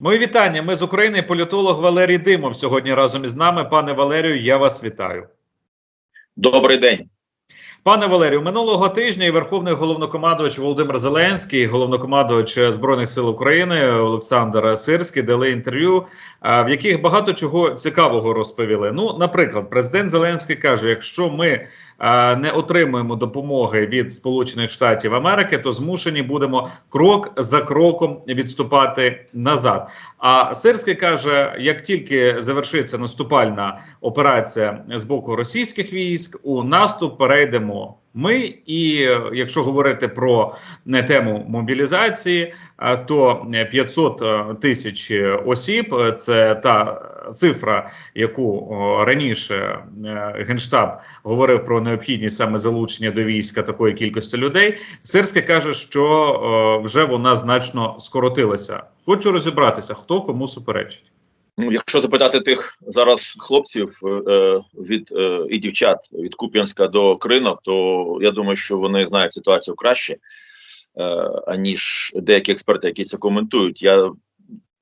Мої вітання. Ми з України. Політолог Валерій Димов сьогодні разом із нами. Пане Валерію, я вас вітаю. Добрий день. Пане Валерію, минулого тижня і Верховний головнокомандувач Володимир Зеленський, головнокомандувач Збройних сил України Олександр Сирський дали інтерв'ю, в яких багато чого цікавого розповіли. Ну, наприклад, президент Зеленський каже: якщо ми не отримуємо допомоги від Сполучених Штатів Америки, то змушені будемо крок за кроком відступати назад. А Сирський каже: як тільки завершиться наступальна операція з боку російських військ, у наступ перейдемо. Ми, і е, якщо говорити про не тему мобілізації, е, то 500 е, тисяч осіб е, це та цифра, яку раніше е, генштаб говорив про необхідність саме залучення до війська такої кількості людей. Сирське каже, що е, вже вона значно скоротилася. Хочу розібратися, хто кому суперечить. Ну, якщо запитати тих зараз хлопців е, від е, і дівчат від Куп'янська до Кринок, то я думаю, що вони знають ситуацію краще, е, аніж деякі експерти, які це коментують. Я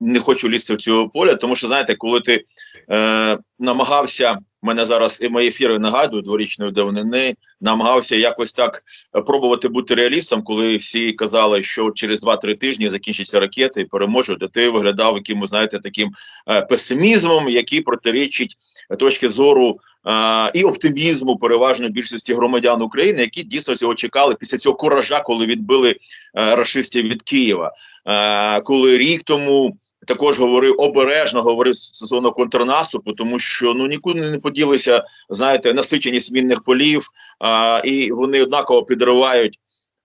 не хочу лізти в цього поля, тому що знаєте, коли ти е, намагався мене зараз і мої ефіри нагадують дворічної давнини, намагався якось так е, пробувати бути реалістом, коли всі казали, що через 2-3 тижні закінчаться ракети і переможуть, то ти виглядав якимось, знаєте, таким е, песимізмом, який протирічить точки зору е, і оптимізму переважної більшості громадян України, які дійсно цього чекали після цього куража, коли відбили рашистів від Києва, коли рік тому. Також говорив обережно говорив стосовно контрнаступу, тому що ну нікуди не поділися, знаєте, насиченість мінних полів, а, і вони однаково підривають.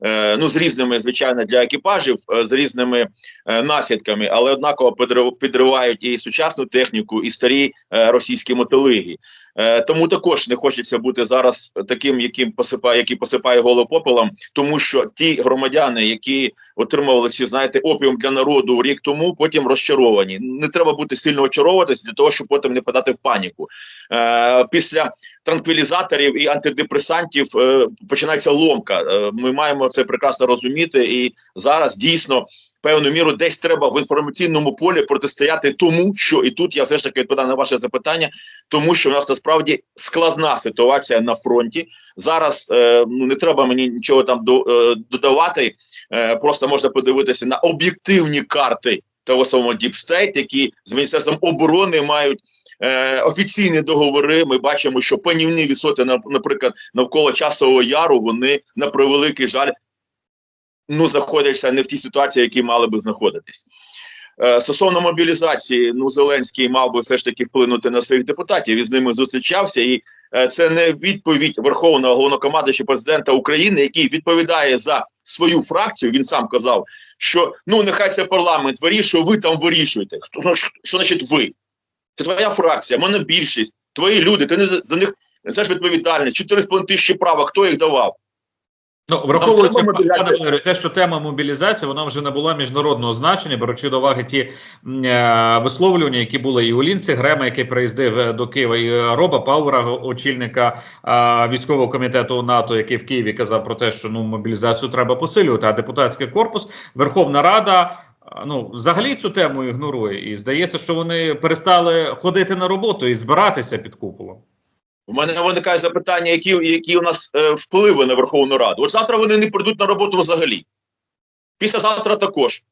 е, Ну, з різними, звичайно, для екіпажів, е, з різними е, наслідками, але однаково підрив- підривають і сучасну техніку, і старі е, російські мотолиги. Е, Тому також не хочеться бути зараз таким, яким посипає, який посипає голову попелом, тому що ті громадяни, які отримували ці, знаєте, опіум для народу рік тому, потім розчаровані. Не треба бути сильно очаровуватись для того, щоб потім не подати в паніку. Е, Після транквілізаторів і антидепресантів е, починається ломка. Е, ми маємо це прекрасно розуміти, і зараз дійсно. Певну міру десь треба в інформаційному полі протистояти тому, що і тут я все ж таки відповідаю на ваше запитання, тому що в нас насправді складна ситуація на фронті. Зараз е, ну не треба мені нічого там до, е, додавати. Е, просто можна подивитися на об'єктивні карти того самого State, які з міністерством оборони мають. Е, офіційні договори ми бачимо, що панівні висоти, на- наприклад, навколо часового яру, вони на превеликий жаль ну знаходяться не в тій ситуації, в якій мали би знаходитись. Е, Стосовно мобілізації, ну Зеленський мав би все ж таки вплинути на своїх депутатів. Він з ними зустрічався, і е, це не відповідь Верховного головнокомандуючого президента України, який відповідає за свою фракцію. Він сам казав, що ну нехай це парламент вирішує, ви там вирішуєте. Що, що, що значить ви? Це твоя фракція, монобільшість, твої люди. Ти не за них несеш відповідальність. 4,5 тисячі правок, хто їх давав? Ну, враховуючи пане. Валерію, те, що тема мобілізації вона вже набула міжнародного значення, беручи до уваги ті е, висловлювання, які були і у Лінці Грема, який приїздив е, до Києва, і е, Роба Пауера, очільника е, військового комітету НАТО, який в Києві казав про те, що ну мобілізацію треба посилювати. А депутатський корпус, Верховна Рада. е, Ну, взагалі цю тему ігнорує, і здається, що вони перестали ходити на роботу і збиратися під куполом. У мене виникає запитання, які, які у нас е, впливи на Верховну Раду. От завтра вони не прийдуть на роботу взагалі. Післязавтра також.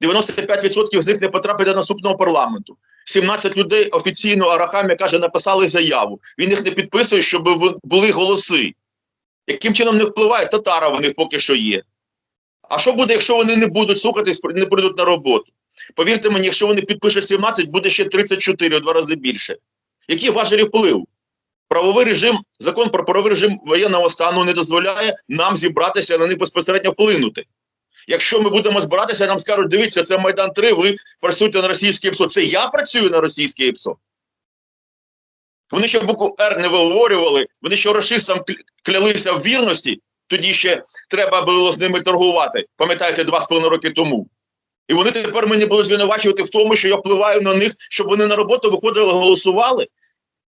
95% з них не потрапить до наступного парламенту. 17 людей офіційно Арахамі каже, написали заяву. Він їх не підписує, щоб були голоси. Яким чином не впливає? Татара в них поки що є. А що буде, якщо вони не будуть слухатись, не прийдуть на роботу? Повірте мені, якщо вони підпишуть 17, буде ще 34, у два рази більше. Який важелі вплив? Правовий режим, закон про правовий режим воєнного стану не дозволяє нам зібратися на них безпосередньо вплинути. Якщо ми будемо збиратися, нам скажуть, дивіться, це Майдан 3, ви працюєте на російське ПСО. Це я працюю на російське ПСО. Вони ще букву Р не виговорювали, вони ще рашистам клялися в вірності, тоді ще треба було з ними торгувати. Пам'ятаєте, два з половиною роки тому. І вони тепер мені будуть звинувачувати в тому, що я впливаю на них, щоб вони на роботу виходили, голосували.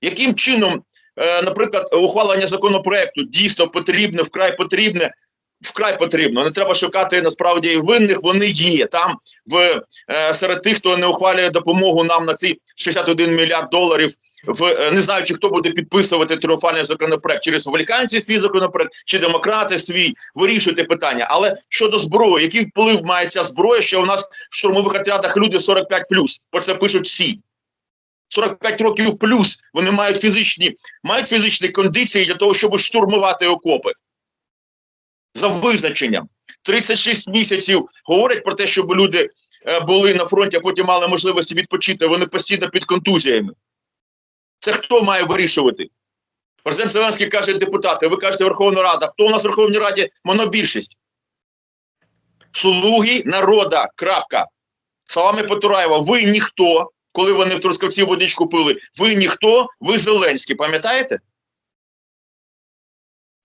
Яким чином, наприклад, ухвалення законопроекту дійсно потрібне, вкрай потрібне, вкрай потрібно. Не треба шукати насправді винних. Вони є там в е, серед тих, хто не ухвалює допомогу нам на ці 61 мільярд доларів. В е, не знаючи, хто буде підписувати тріумфальний законопроект, чи республіканці свій законопроект, чи демократи свій вирішуйте питання. Але щодо зброї, який вплив має ця зброя, що у нас в штурмових отрядах люди 45 Про це пишуть всі. 45 років плюс вони мають фізичні, мають фізичні кондиції для того, щоб штурмувати окопи. За визначенням. 36 місяців говорять про те, щоб люди е, були на фронті, а потім мали можливості відпочити. Вони постійно під контузіями. Це хто має вирішувати? Президент Зеленський каже, депутати, ви кажете Верховна Рада. Хто у нас в Верховній Раді? Монобільшість. Слуги народа. Крапка. Словами Потураєва, ви ніхто, коли вони в Трускавці водичку пили, ви ніхто, ви Зеленський, пам'ятаєте?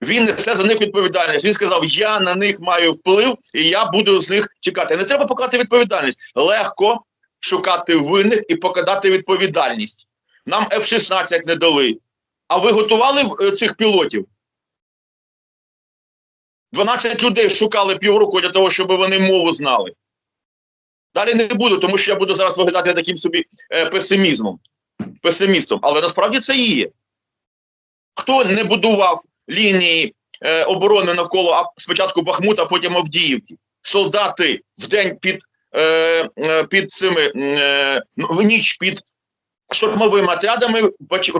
Він несе за них відповідальність. Він сказав: Я на них маю вплив, і я буду з них чекати. Не треба покладати відповідальність. Легко шукати винних і покидати відповідальність. Нам F-16 не дали. А ви готували е, цих пілотів? 12 людей шукали півроку для того, щоб вони мову знали. Далі не буду, тому що я буду зараз виглядати таким собі е, песимізмом. Песимістом. Але насправді це і є. Хто не будував лінії е, оборони навколо а, спочатку Бахмута, потім Авдіївки? Солдати в день під, е, е, під цими е, ну, в ніч під штурмовими отрядами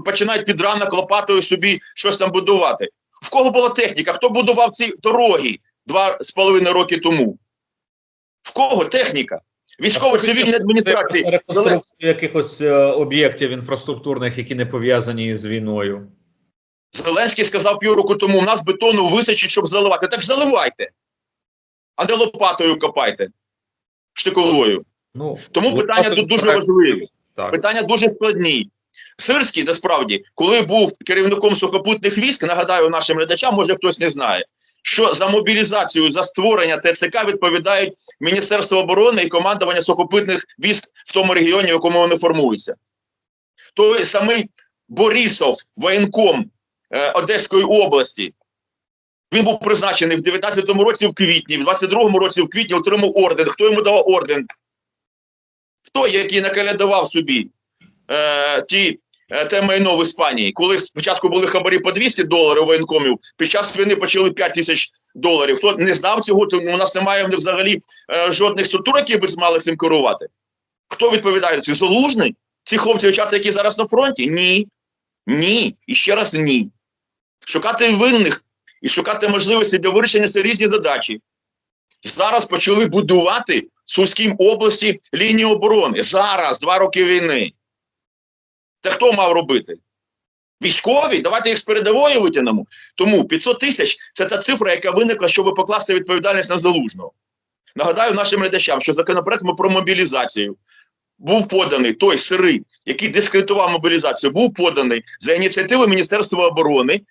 починають під ранок лопатою собі щось там будувати. В кого була техніка? Хто будував ці дороги два з половиною роки тому? В кого техніка? Військово-цивільні адміністрації. Це реконструкція якихось е, об'єктів інфраструктурних, які не пов'язані з війною. Зеленський сказав півроку тому: у нас бетону вистачить, щоб заливати. Так заливайте, а не лопатою копайте штиковою. Ну, Тому питання тут дуже важливі. Так. Питання дуже складні. Сирський, насправді, коли був керівником сухопутних військ, нагадаю нашим глядачам, може хтось не знає, що за мобілізацію, за створення ТЦК відповідають Міністерство оборони і командування сухопутних військ в тому регіоні, в якому вони формуються. Той самий Борисов, воєнком е, Одеської області, він був призначений в 19-му році в квітні, в 22-му році в квітні отримав орден. Хто йому давав орден? Хто, який накалядував собі е, ті, те майно в Іспанії, коли спочатку були хабарі по 200 доларів воєнкомів, під час війни почали 5 тисяч доларів. Хто не знав цього, то у нас немає взагалі е, жодних структур, які б мали цим керувати. Хто відповідає? Це залужний? Ці хлопці дівчата, які зараз на фронті? Ні. Ні. І ще раз ні. Шукати винних і шукати можливості для вирішення це різні задачі. Зараз почали будувати в Сумській області лінію оборони. Зараз, два роки війни. Це хто мав робити? Військові? Давайте їх з передової витягнемо. Тому 500 тисяч це та цифра, яка виникла, щоб покласти відповідальність на залужного. Нагадаю нашим глядачам, що законопроект про мобілізацію був поданий той сирий, який дискредитував мобілізацію, був поданий за ініціативи Міністерства оборони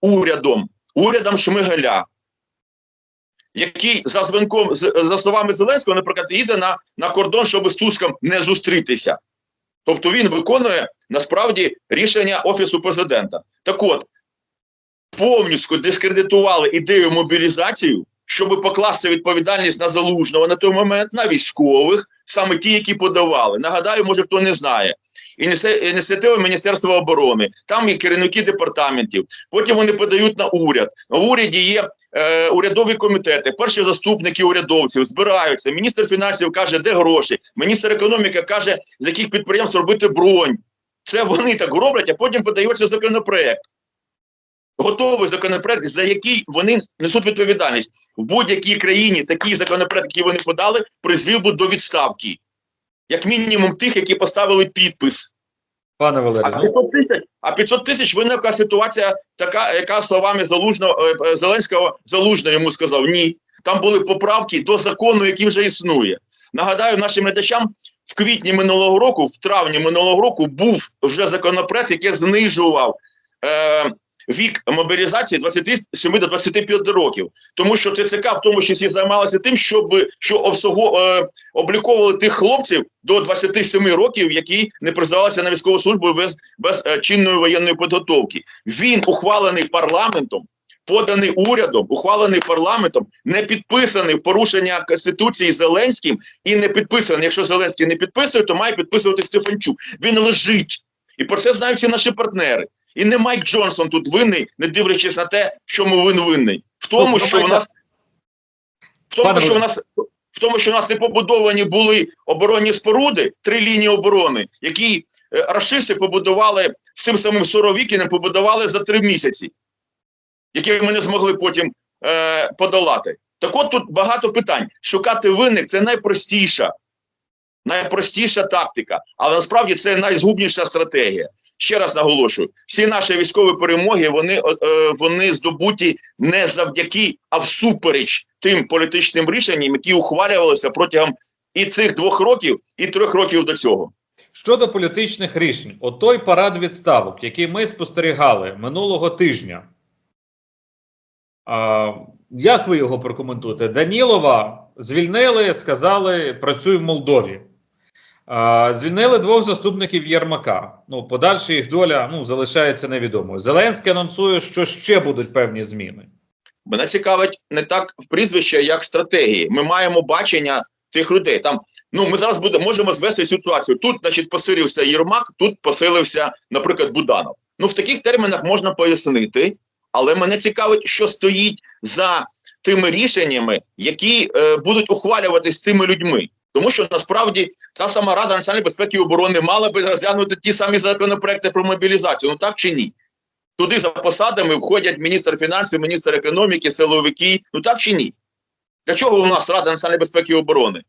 урядом, урядом Шмигаля, який за дзвінком, за словами Зеленського, наприклад, їде на, на кордон, щоб з Туском не зустрітися. Тобто він виконує насправді рішення Офісу президента. Так от, повністю дискредитували ідею мобілізацію, щоб покласти відповідальність на залужного на той момент, на військових, саме ті, які подавали. Нагадаю, може хто не знає. Ініці- Ініціатива Міністерства оборони, там є керівники департаментів. Потім вони подають на уряд. На уряді є е, урядові комітети, перші заступники урядовців збираються. Міністр фінансів каже, де гроші. Міністр економіки каже, з яких підприємств робити бронь. Це вони так роблять, а потім подається законопроект. Готовий законопроект, за який вони несуть відповідальність в будь-якій країні. Такий законопроект, який вони подали, призвів би до відставки, як мінімум тих, які поставили підпис. Пане Валерію, а 500 тисяч, а 500 тисяч виникла ситуація, така, яка словами залужного е, е, Зеленського залужно йому сказав: ні. Там були поправки до закону, який вже існує. Нагадаю нашим глядачам, в квітні минулого року, в травні минулого року, був вже законопроект, який знижував е, вік мобілізації з 27 до 25 років. Тому що ТЦК в тому числі займалася тим, щоб що обсого, е, обліковували тих хлопців до 27 років, які не призвалися на військову службу без, без е, чинної воєнної підготовки. Він ухвалений парламентом. поданий урядом, ухвалений парламентом, не підписаний в порушення конституції Зеленським і не підписаний. Якщо Зеленський не підписує, то має підписувати Стефанчук. Він лежить, і про це знають всі наші партнери. І не Майк Джонсон тут винний, не дивлячись на те, в чому він винний. В тому, що давайте- нас в тому, що Володимире. нас в тому, що у нас не побудовані були оборонні споруди, три лінії оборони, які е, рашисти побудували з цим самим Суровікіним, побудували за три місяці, які ми не змогли потім е, подолати. Так от тут багато питань. Шукати винних це найпростіша, найпростіша тактика, але насправді це найзгубніша стратегія. Ще раз наголошую: всі наші військові перемоги вони, е, вони здобуті не завдяки, а всупереч тим політичним рішенням, які ухвалювалися протягом і цих двох років, і трьох років до цього. Щодо політичних рішень, от той парад відставок, який ми спостерігали минулого тижня. А, як ви його прокоментуєте? Данілова звільнили, сказали, працюй в Молдові. Звільнили двох заступників Єрмака. Ну, подальша їх доля ну, залишається невідомою. Зеленський анонсує, що ще будуть певні зміни. Мене цікавить не так прізвище, як стратегії. Ми маємо бачення тих людей. Там ну ми зараз буде, можемо звести ситуацію. Тут, значить, посилився Єрмак, тут посилився, наприклад, Буданов. Ну в таких термінах можна пояснити, але мене цікавить, що стоїть за тими рішеннями, які е, будуть ухвалюватись цими людьми. Тому що насправді та сама Рада національної безпеки і оборони мала би розглянути ті самі законопроекти про мобілізацію. Ну так чи ні? Туди за посадами входять міністр фінансів, міністр економіки, силовики. Ну так чи ні? Для чого у нас Рада національної безпеки і оборони?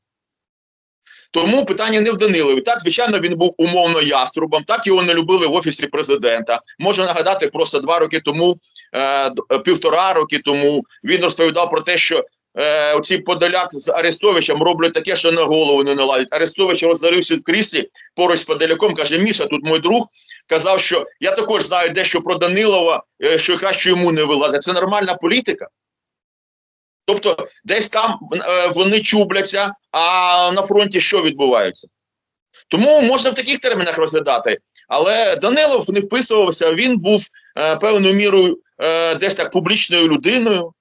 Тому питання не в Данилові. Так, звичайно, він був умовно яструбом, так його не любили в офісі президента. Можу нагадати, просто два роки тому, е, е, півтора роки тому він розповідав про те, що е, оці Подоляк з Арестовичем роблять таке, що на голову не наладять. Арестович роззарився в кріслі поруч з Подоляком, каже: Міша, тут мій друг казав, що я також знаю дещо про Данилова, е, що краще йому не вилазить. Це нормальна політика. Тобто, десь там е, вони чубляться, а на фронті що відбувається? Тому можна в таких термінах розглядати. Але Данилов не вписувався, він був певною мірою десь так публічною людиною.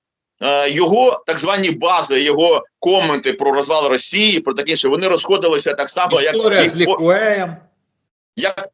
Е, його так звані бази, його коменти про розвал Росії, про таке інше, вони розходилися так само, як Історія і з Лікуеєм. як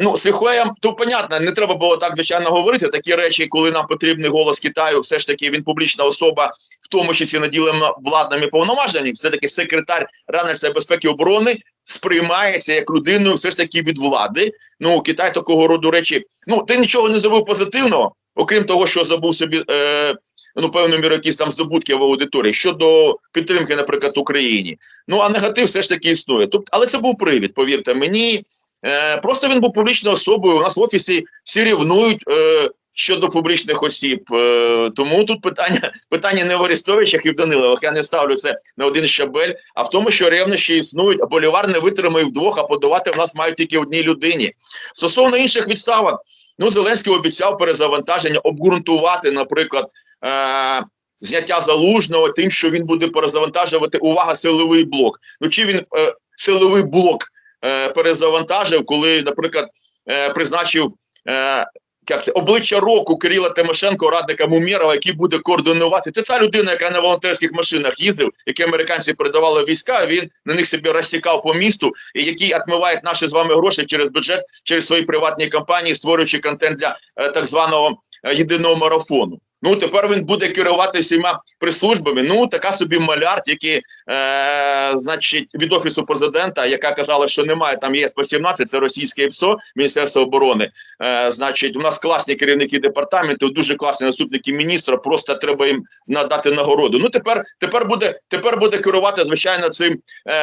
ну з Ліхуеєм, то понятно, не треба було так звичайно говорити. Такі речі, коли нам потрібний голос Китаю, все ж таки він публічна особа, в тому числі наділена владними повноваженнями. Все таки секретар Ради безпеки і оборони сприймається як людиною, все ж таки від влади. Ну Китай такого роду речі. Ну ти нічого не зробив позитивного, окрім того, що забув собі. Е, Ну, певною мірою якісь там здобутки в аудиторії щодо підтримки, наприклад, Україні. Ну а негатив все ж таки існує. Тобто, але це був привід, повірте мені. Е, просто він був публічною особою. У нас в офісі всі рівнують е, щодо публічних осіб. Е, тому тут питання питання не в Арестовичах і в Данилових. Я не ставлю це на один щабель, а в тому, що ревнощі існують, а болівар не витримає вдвох, а подавати в нас мають тільки одній людині. Стосовно інших відставок, ну Зеленський обіцяв перезавантаження, обґрунтувати, наприклад. Е, Зняття залужного тим, що він буде перезавантажувати увага силовий блок. Ну чи він е, силовий блок е, перезавантажив, коли, наприклад, е, призначив е, як це, обличчя року Кирила Тимошенко, радника Мумєрова, який буде координувати. Це ця людина, яка на волонтерських машинах їздив, які американці передавали війська. Він на них собі розсікав по місту, і який відмиває наші з вами гроші через бюджет, через свої приватні компанії, створюючи контент для е, так званого е, єдиного марафону. Ну тепер він буде керувати всіма прислужбами. Ну така собі малярд, який, е, значить, від офісу президента, яка казала, що немає там ЄС по 17 це російське ПСО, Міністерство оборони. Е, значить, у нас класні керівники департаменту, дуже класні наступники міністра. Просто треба їм надати нагороду. Ну тепер тепер буде тепер буде керувати звичайно цим е,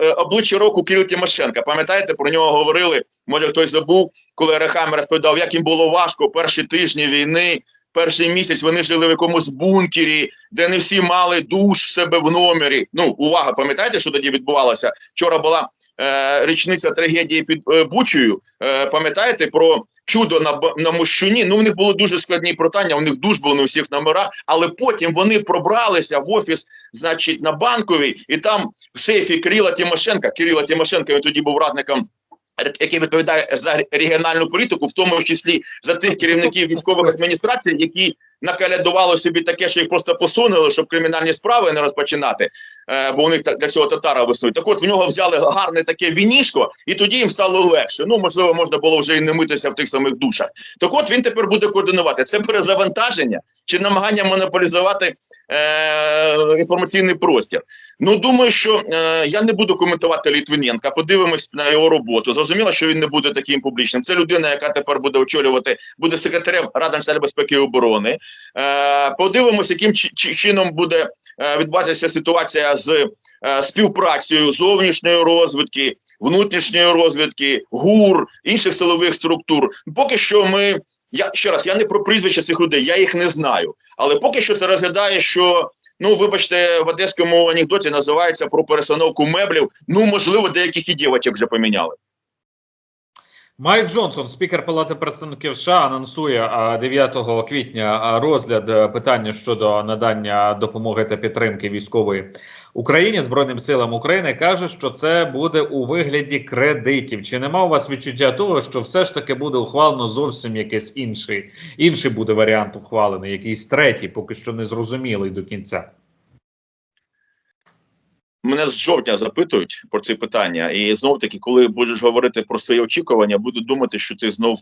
е, обличчя року Кирил Тимошенка. Пам'ятаєте, про нього говорили? Може хтось забув, коли Рехамер розповідав, як їм було важко перші тижні війни. Перший місяць вони жили в якомусь бункері, де не всі мали душ в себе в номері. Ну, увага, пам'ятаєте, що тоді відбувалося? Вчора була е, річниця трагедії під е, Бучею. Е, пам'ятаєте про чудо на на Мощуні? Ну, в них були дуже складні питання, у них душ був не у всіх номерах, але потім вони пробралися в офіс, значить, на банковій, і там в сейфі Кирила Тимошенка, Кирила Тимошенка, він тоді був радником який відповідає за регіональну політику, в тому числі за тих керівників військових адміністрацій, які накалядували собі таке, що їх просто посунули, щоб кримінальні справи не розпочинати, е, бо у них для цього татара виснують. Так от в нього взяли гарне таке вінішко, і тоді їм стало легше. Ну можливо, можна було вже і не митися в тих самих душах. Так от він тепер буде координувати це перезавантаження чи намагання монополізувати е, інформаційний простір. Ну думаю, що е, я не буду коментувати Літвиненка. Подивимось на його роботу. Зрозуміло, що він не буде таким публічним. Це людина, яка тепер буде очолювати, буде секретарем Ради національної безпеки і оборони. Е, подивимось, яким чи- чи- чином буде е, відбуватися ситуація з е, співпрацею зовнішньої розвідки, внутрішньої розвідки, гур інших силових структур. Поки що ми. Я ще раз, я не про прізвища цих людей, я їх не знаю. Але поки що це розглядає, що ну вибачте, в одеському анекдоті називається про перестановку меблів. Ну можливо, деяких і дівочок вже поміняли. Майк Джонсон, спікер Палати представників США, анонсує а, 9 квітня розгляд е, питання щодо надання допомоги та підтримки військової Україні Збройним силам України. каже, що це буде у вигляді кредитів. Чи нема у вас відчуття того, що все ж таки буде ухвалено зовсім якийсь інший, інший буде варіант ухвалений, якийсь третій, поки що не зрозумілий до кінця. Мене з жовтня запитують про ці питання, і знов таки, коли будеш говорити про свої очікування, буду думати, що ти знов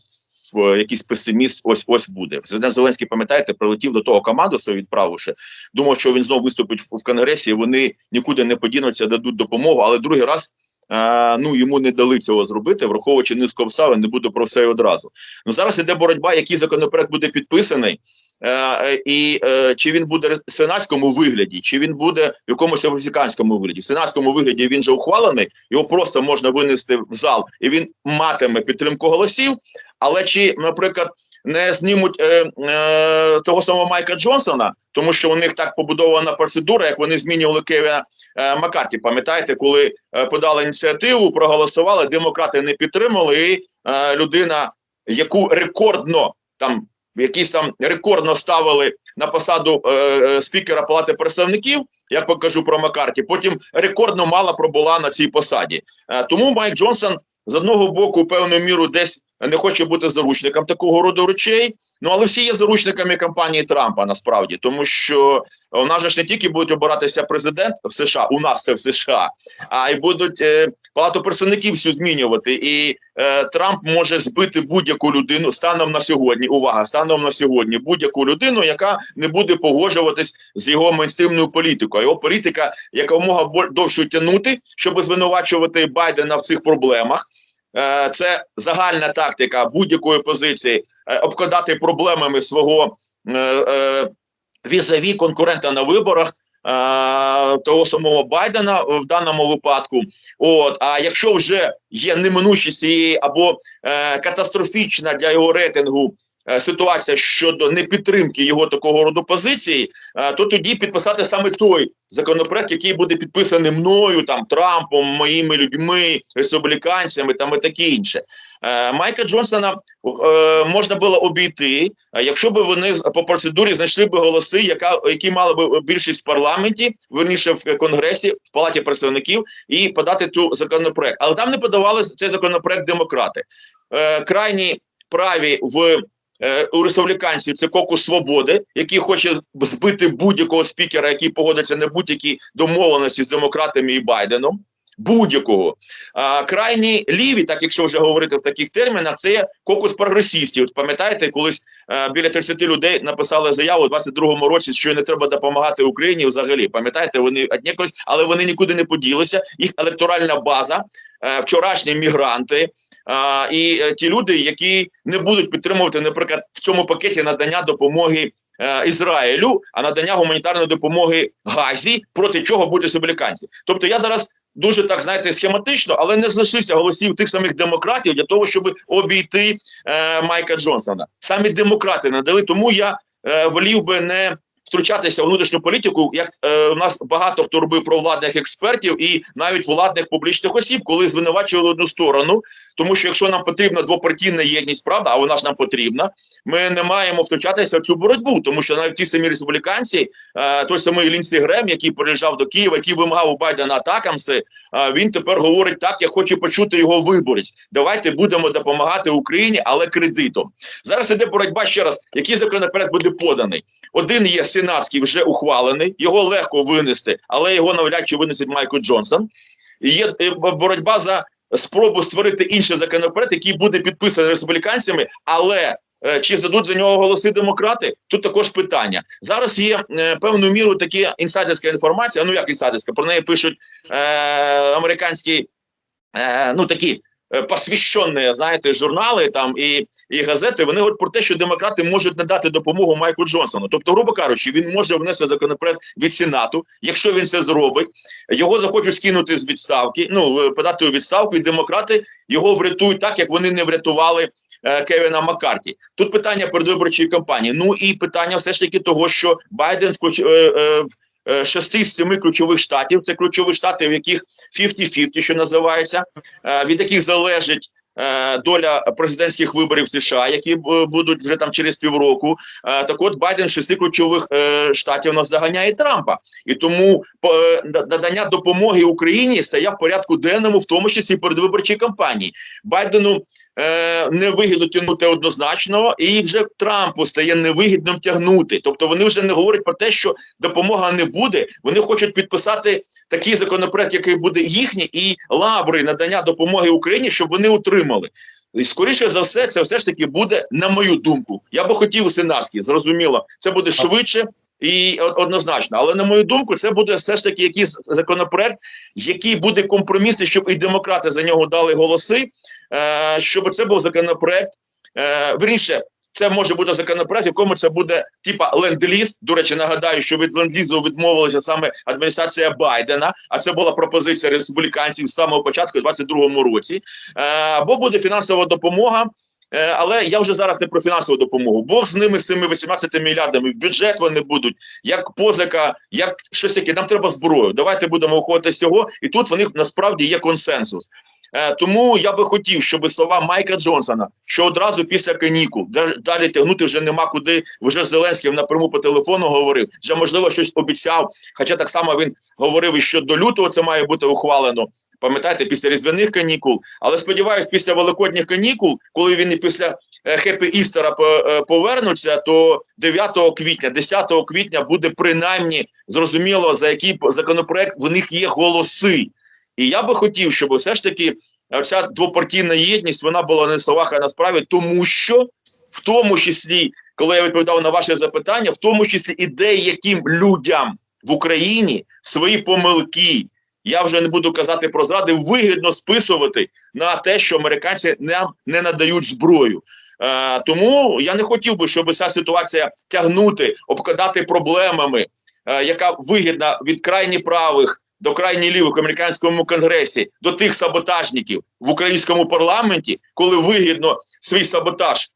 в якийсь песиміст ось ось буде. Зеленський, пам'ятаєте, прилетів до того команду свою відправивши. Думав, що він знов виступить в, конгресі. і Вони нікуди не подінуться, дадуть допомогу. Але другий раз е, ну йому не дали цього зробити, враховуючи низку обставин, не буду про все одразу. Ну зараз іде боротьба, який законопроект буде підписаний. Е, і е, чи він буде в сенатському вигляді, чи він буде в якомусь республіканському вигляді. В сенатському вигляді він же ухвалений, його просто можна винести в зал, і він матиме підтримку голосів. Але чи, наприклад, не знімуть е, е, того самого Майка Джонсона, тому що у них так побудована процедура, як вони змінювали Кевіна е, Маккарті. Пам'ятаєте, коли е, подали ініціативу, проголосували, демократи не підтримали, і е, людина, яку рекордно там якісь там рекордно ставили на посаду е, е, спікера Палати представників. Я покажу про Маккарті. Потім рекордно мало пробула на цій посаді. Е, тому Майк Джонсон з одного боку певною міру десь не хоче бути заручником такого роду речей. Ну але всі є заручниками кампанії Трампа насправді, тому що у нас же ж не тільки будуть обиратися президент в США, у нас це в США, а й будуть е, палату представників всю змінювати. І е, Трамп може збити будь-яку людину станом на сьогодні. Увага, станом на сьогодні будь-яку людину, яка не буде погоджуватись з його мейнстримною політикою. Його політика якомога довше тягнути, щоб звинувачувати Байдена в цих проблемах. Е, Це загальна тактика будь-якої позиції обкладати проблемами свого е, е, візаві конкурента на виборах. е, Того самого Байдена в даному випадку, от а якщо вже є неминучість цієї або е, катастрофічна для його рейтингу е, ситуація щодо непідтримки його такого роду позиції, е, то тоді підписати саме той законопроект, який буде підписаний мною, там Трампом, моїми людьми, республіканцями там і таке інше. Е, Майка Джонсона е, можна було обійти, якщо б вони по процедурі знайшли б голоси, яка які мали б більшість в парламенті, верніше в конгресі, в палаті представників, і подати ту законопроект. Але там не подавали цей законопроект демократи. Е, крайні праві в у республіканців це кокус свободи, який хоче збити будь-якого спікера, який погодиться на будь-які домовленості з демократами і Байденом. Будь-якого а, крайні ліві, так якщо вже говорити в таких термінах, це кокус прогресістів. От пам'ятаєте, колись а, біля 30 людей написали заяву у 22-му році, що не треба допомагати Україні взагалі. Пам'ятаєте, вони однякось, але вони нікуди не поділися. Їх електоральна база, е, вчорашні мігранти. А, і е, ті люди, які не будуть підтримувати, наприклад, в цьому пакеті надання допомоги е, Ізраїлю, а надання гуманітарної допомоги Газі, проти чого будуть республіканці. Тобто я зараз дуже так знаєте схематично, але не знайшлися голосів тих самих демократів для того, щоб обійти е, Майка Джонсона. Самі демократи надали, тому я е, волів би не втручатися у внутрішню політику, як е, у нас багато хто робив про владних експертів і навіть владних публічних осіб, коли звинувачували одну сторону. Тому що якщо нам потрібна двопартійна єдність, правда, а вона ж нам потрібна, ми не маємо втручатися в цю боротьбу, тому що навіть ті самі республіканці, е, той самий Лінсі Грем, який приїжджав до Києва, який вимагав у Байдена атакамси, е, він тепер говорить так, як хоче почути його виборець. Давайте будемо допомагати Україні, але кредитом. Зараз іде боротьба ще раз. Який законопроект буде поданий? Один є сенатський, вже ухвалений, його легко винести, але його навряд чи винесить Майкл Джонсон. Є боротьба за спробу створити інший законопроект, який буде підписаний республіканцями, але е, чи здадуть за нього голоси демократи? Тут також питання. Зараз є е, певною мірою такі інсайдерська інформація. Ну як інсайдерська, про неї пишуть е, американські, е, ну такі. Е, Посвящені, знаєте, журнали там і, і газети, вони говорять про те, що демократи можуть надати допомогу Майку Джонсону. Тобто, грубо кажучи, він може внести законопроект від Сенату. Якщо він це зробить, його захочуть скинути з відставки, ну е, подати у відставку, і демократи його врятують так, як вони не врятували е, Кевіна Маккарті. Тут питання передвиборчої кампанії. Ну і питання все ж таки того, що Байден е, шести з семи ключових штатів. Це ключові штати, в яких 50-50, що називається, е, від яких залежить. е, Доля президентських виборів США, які будуть вже там через півроку, так от Байден шести ключових штатів нас заганяє Трампа, і тому надання допомоги Україні стає в порядку денному, в тому числі передвиборчій кампанії. Байдену е, невигідно тягнути однозначно, і вже Трампу стає невигідним тягнути. Тобто вони вже не говорять про те, що допомога не буде. Вони хочуть підписати такий законопроект, який буде їхній, і лаври надання допомоги Україні, щоб вони утримали. І скоріше за все, це все ж таки буде, на мою думку. Я би хотів сенатський, зрозуміло, це буде швидше. І однозначно, але на мою думку, це буде все ж таки якийсь законопроект, який буде компромісний, щоб і демократи за нього дали голоси, е, щоб це був законопроект. Е, вірніше, це може бути законопроект, якому це буде типа ленд-ліз. До речі, нагадаю, що від ленд-лізу відмовилася саме адміністрація Байдена, а це була пропозиція республіканців з самого початку, у 22-му році. Е, або буде фінансова допомога. Е, Але я вже зараз не про фінансову допомогу. Бог з ними з цими 18 мільярдами. Бюджет вони будуть як позика, як щось таке. Нам треба зброю. Давайте будемо виходити з цього. І тут в них насправді є консенсус. Е, тому я би хотів, щоб слова Майка Джонсона, що одразу після канікул далі тягнути вже нема куди. Вже Зеленський напряму по телефону говорив. Вже можливо щось обіцяв. Хоча так само він говорив і що до лютого це має бути ухвалено. Пам'ятаєте, після різдвяних канікул, але сподіваюсь, після великодніх канікул, коли він і після е, хеппі істера е, повернуться, то 9 квітня, 10 квітня буде принаймні зрозуміло за який законопроект в них є голоси. І я би хотів, щоб все ж таки е, ця двопартійна єдність вона була не словах, а на справі, тому що в тому числі, коли я відповідав на ваше запитання, в тому числі і деяким людям в Україні свої помилки. Я вже не буду казати про зради, вигідно списувати на те, що американці нам не надають зброю. Е, тому я не хотів би, щоб ця ситуація тягнути, обкладати проблемами, е, яка вигідна від крайні правих до крайні лівих в американському конгресі, до тих саботажників в українському парламенті, коли вигідно свій саботаж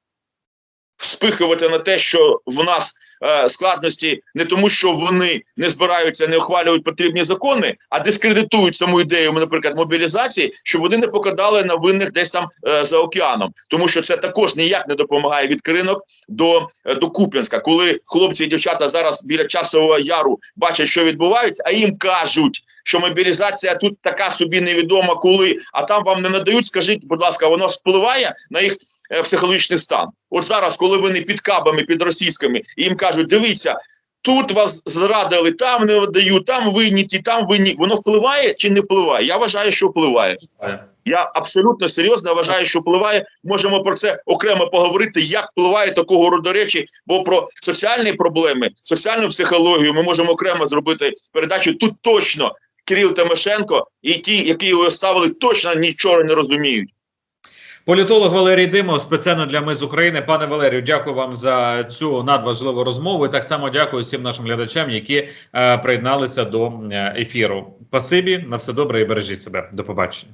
спихувати на те, що в нас е, складності не тому, що вони не збираються, не ухвалюють потрібні закони, а дискредитують саму ідею, наприклад, мобілізації, щоб вони не покидали на винних десь там е, за океаном, тому що це також ніяк не допомагає від кринок до, е, до Куп'янська, коли хлопці і дівчата зараз біля часового яру бачать, що відбувається, а їм кажуть. Що мобілізація тут така собі невідома коли, а там вам не надають. Скажіть, будь ласка, воно впливає на їх психологічний стан. От зараз, коли вони під кабами, під російськими, і їм кажуть, дивіться, тут вас зрадили, там не дають, там винні, там винні. Воно впливає чи не впливає? Я вважаю, що впливає. Я абсолютно серйозно вважаю, що впливає. Можемо про це окремо поговорити, як впливає такого роду речі, бо про соціальні проблеми, соціальну психологію ми можемо окремо зробити передачу. Тут точно Кирил Тимошенко і ті, які його ставили, точно нічого не розуміють. Політолог Валерій Димов спеціально для ми з України. Пане Валерію, дякую вам за цю надважливу розмову. І так само дякую всім нашим глядачам, які е, приєдналися до е, ефіру. Пасибі, на все добре і бережіть себе. До побачення.